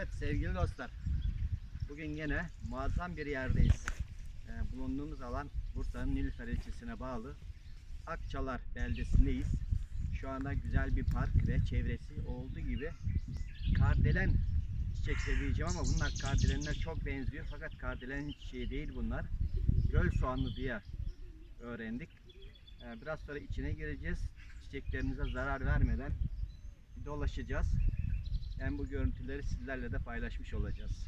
Evet sevgili dostlar. Bugün yine muazzam bir yerdeyiz. Ee, bulunduğumuz alan Bursa'nın Nilüfer ilçesine bağlı Akçalar beldesindeyiz. Şu anda güzel bir park ve çevresi olduğu gibi kardelen çiçekleri diyeceğim ama bunlar kardelenler çok benziyor fakat kardelen çiçeği değil bunlar. Göl soğanlı diye öğrendik. Ee, biraz sonra içine gireceğiz. Çiçeklerimize zarar vermeden dolaşacağız. Hem bu görüntüleri sizlerle de paylaşmış olacağız.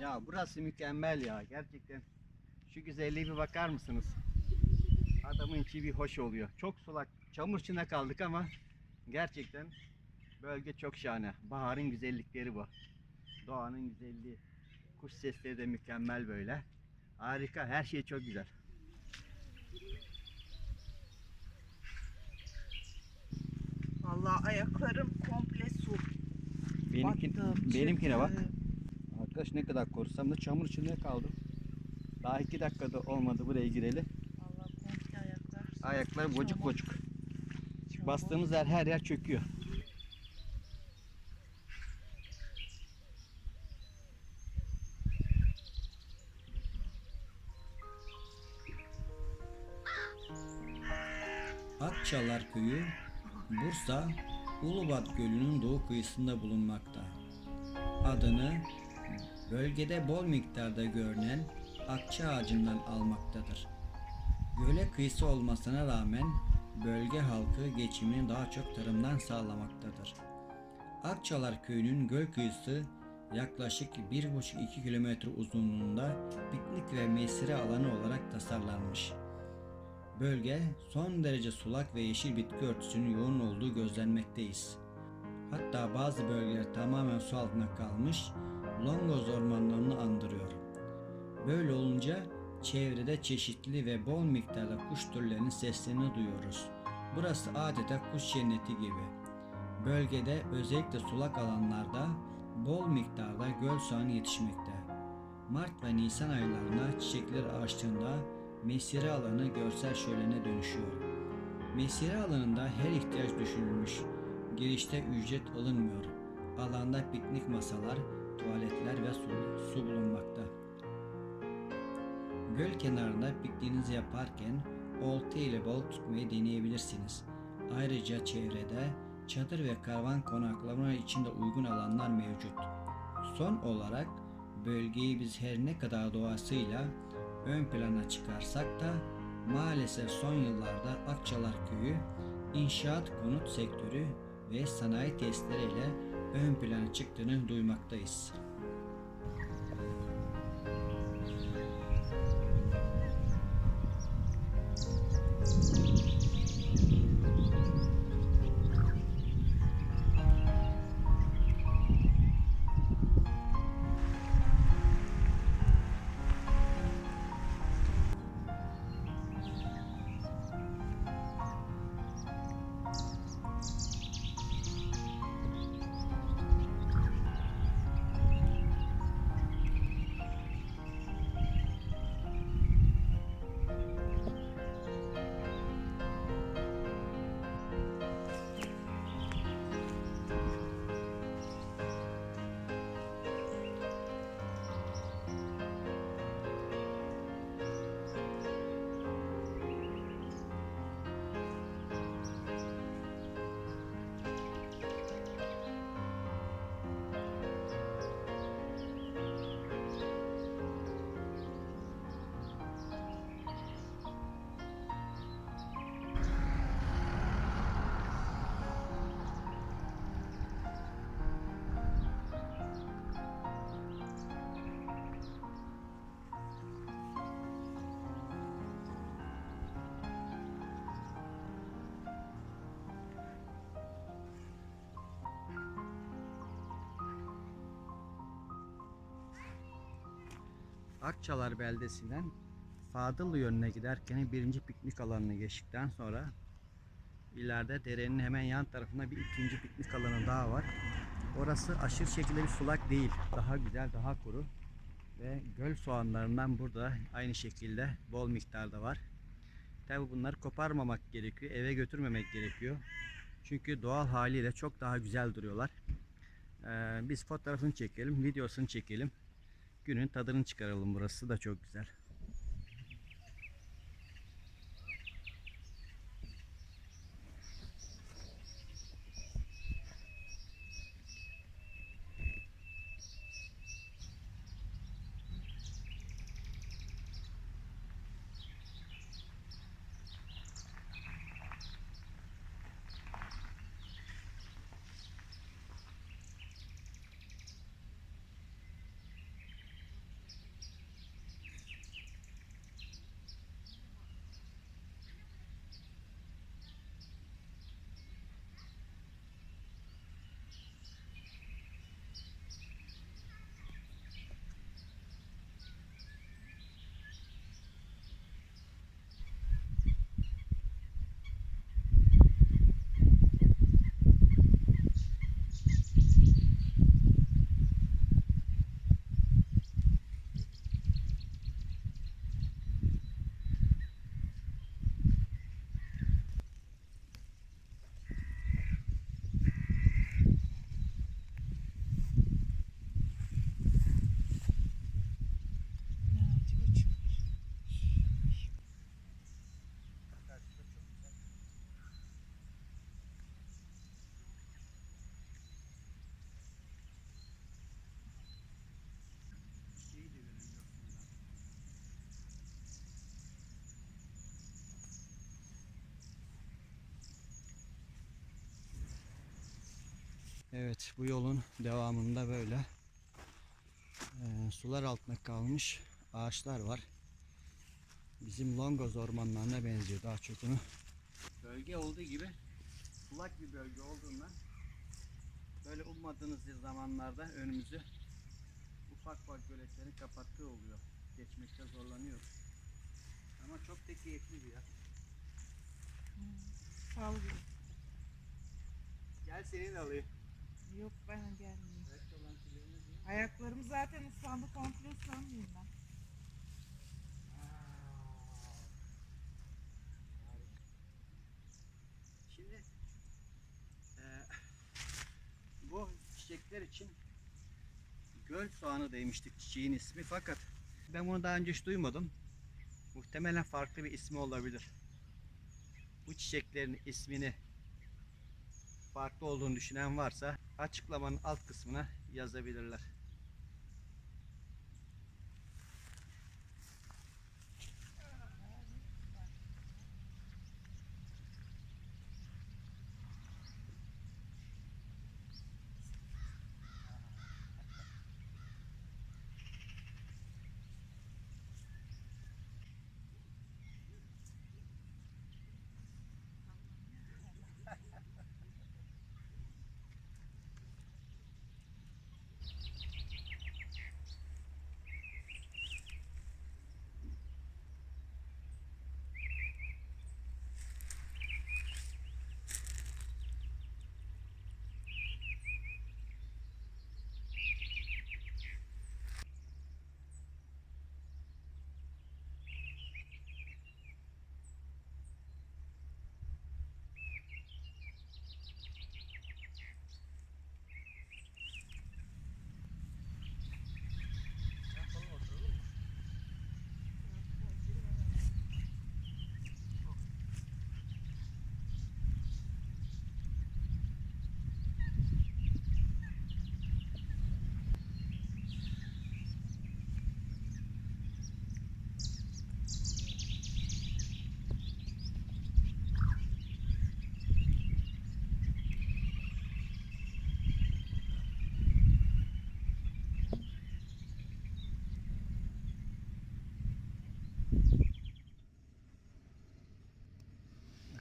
Ya burası mükemmel ya gerçekten. Şu güzelliğe bir bakar mısınız? Adamın içi bir hoş oluyor. Çok sulak, çamur içine kaldık ama gerçekten bölge çok şahane. Baharın güzellikleri bu. Doğanın güzelliği. Kuş sesleri de mükemmel böyle. Harika, her şey çok güzel. Vallahi ayaklarım komple su. Benimki, Battım, benimkine bak. Arkadaş ne kadar korsam da çamur içinde kaldım. Daha iki dakikada olmadı buraya gireli. Vallahi komple ayaklar. Ayaklar bocuk Çamur, bocuk. çamur. Bastığımız yer her yer çöküyor. Akçalar Köyü, Bursa, Ulubat Gölü'nün doğu kıyısında bulunmakta. Adını bölgede bol miktarda görünen akça ağacından almaktadır. Göle kıyısı olmasına rağmen bölge halkı geçimini daha çok tarımdan sağlamaktadır. Akçalar Köyü'nün göl kıyısı yaklaşık 1,5-2 kilometre uzunluğunda piknik ve mesire alanı olarak tasarlanmış. Bölge son derece sulak ve yeşil bitki örtüsünün yoğun olduğu gözlenmekteyiz. Hatta bazı bölgeler tamamen su altında kalmış, Longoz ormanlarını andırıyor. Böyle olunca çevrede çeşitli ve bol miktarda kuş türlerinin seslerini duyuyoruz. Burası adeta kuş cenneti gibi. Bölgede özellikle sulak alanlarda bol miktarda göl soğanı yetişmekte. Mart ve Nisan aylarında çiçekler açtığında mesire alanı görsel şölene dönüşüyor. Mesire alanında her ihtiyaç düşünülmüş. Girişte ücret alınmıyor. Alanda piknik masalar, tuvaletler ve su, su bulunmakta. Göl kenarında pikniğinizi yaparken olta ile balık tutmayı deneyebilirsiniz. Ayrıca çevrede çadır ve karavan konaklama için de uygun alanlar mevcut. Son olarak bölgeyi biz her ne kadar doğasıyla ön plana çıkarsak da maalesef son yıllarda Akçalar Köyü inşaat konut sektörü ve sanayi tesisleriyle ön plana çıktığını duymaktayız. Akçalar beldesinden Fadıllı yönüne giderken birinci piknik alanını geçtikten sonra ileride derenin hemen yan tarafında bir ikinci piknik alanı daha var. Orası aşırı şekilde bir sulak değil. Daha güzel, daha kuru. Ve göl soğanlarından burada aynı şekilde bol miktarda var. Tabi bunları koparmamak gerekiyor. Eve götürmemek gerekiyor. Çünkü doğal haliyle çok daha güzel duruyorlar. Ee, biz fotoğrafını çekelim, videosunu çekelim. Günün tadını çıkaralım. Burası da çok güzel. Evet bu yolun devamında böyle eee, sular altında kalmış ağaçlar var. Bizim Longoz ormanlarına benziyor daha çok onu. Bölge olduğu gibi sulak bir bölge olduğundan böyle ummadığınız zamanlarda önümüzü ufak ufak göletlerin kapattığı oluyor. Geçmekte zorlanıyoruz. Ama çok da keyifli bir yer. Sağ ol. Gel seni de alayım. Yok şeylerimiz yok. Ayaklarım zaten ıslandı komple ıslanmayayım ben. Şimdi eee, bu çiçekler için göl soğanı demiştik çiçeğin ismi fakat ben bunu daha önce hiç duymadım. Muhtemelen farklı bir ismi olabilir. Bu çiçeklerin ismini farklı olduğunu düşünen varsa açıklamanın alt kısmına yazabilirler.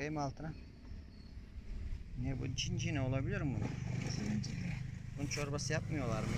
Bakayım altına. Ne bu cincine olabilir mi? Zincirli. Bunun çorbası yapmıyorlar mı?